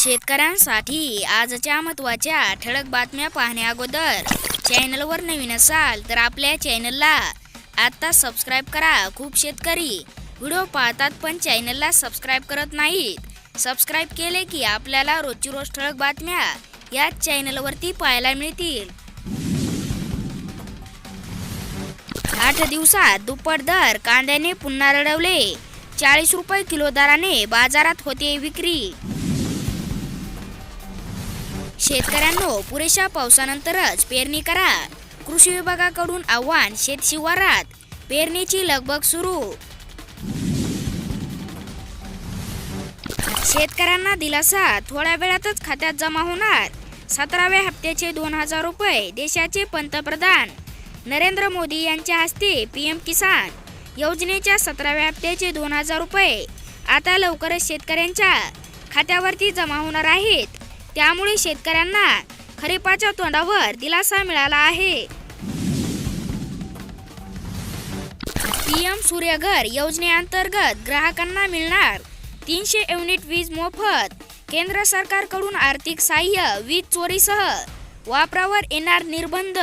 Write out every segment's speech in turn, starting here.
शेतकऱ्यांसाठी आजच्या महत्त्वाच्या ठळक बातम्या पाहण्या अगोदर चॅनलवर नवीन असाल तर आपल्या चॅनलला आता सबस्क्राईब करा. खूप शेतकरी व्हिडिओ पाहतात पण चॅनलला सबस्क्राईब करत नाहीत. सबस्क्राईब केले की आपल्याला रोजची रोज ठळक बातम्या याच चॅनलवरती पाहायला मिळतील. आठ दिवसात दुप्पट दर कांद्याने पुन्हा रडवले. चाळीस रुपये किलो दराने बाजारात होते विक्री. शेतकऱ्यांनो पुरेशा पावसानंतरच पेरणी करा. कृषी विभागाकडून आव्हान शेत शिवारात. पेरणीची लगबग सुरू. शेतकऱ्यांना दिलासा थोड्या वेळातच खात्यात जमा होणार. सतराव्या हप्त्याचे दोन हजार रुपये देशाचे पंतप्रधान नरेंद्र मोदी यांच्या हस्ते पीएम किसान योजनेच्या सतराव्या हप्त्याचे दोन हजार रुपये. आता लवकरच शेतकऱ्यांच्या खात्यावरती जमा होणार आहेत. त्यामुळे शेतकऱ्यांना खरीपाच्या तोंडावर दिलासा मिळाला आहे. पीएम सूर्यघर योजनेअंतर्गत ग्राहकांना मिळणार तीनशे युनिट वीज मोफत. केंद्र सरकारकडून आर्थिक सहाय्य वीज चोरीसह वापरावर येणार निर्बंध.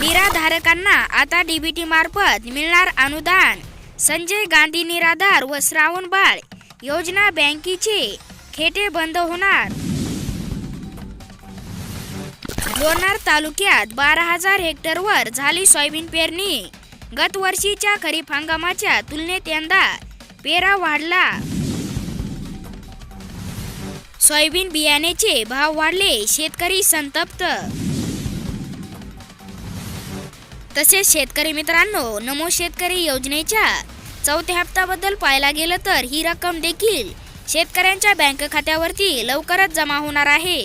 निराधारकांना आता डीबीटी मार्फत मिळणार अनुदान. संजय गांधी निराधार व श्रावण बाळ योजना बँकेचे खेटे बंद होणार. लोणार तालुक्यात बारा हजार हेक्टरवर झाली सोयाबीन पेरणी. गत वर्षीच्या खरीप हंगामाच्या तुलनेत यंदा पेरा वाढला. सोयाबीन बियाण्याचे भाव वाढले शेतकरी संतप्त. तसेच शेतकरी मित्रांनो नमो शेतकरी योजनेच्या चौथ्या हप्त्याबद्दल पाहायला गेलं तर ही रक्कम देखील शेतकऱ्यांच्या बँक खात्यावरती लवकरच जमा होणार आहे.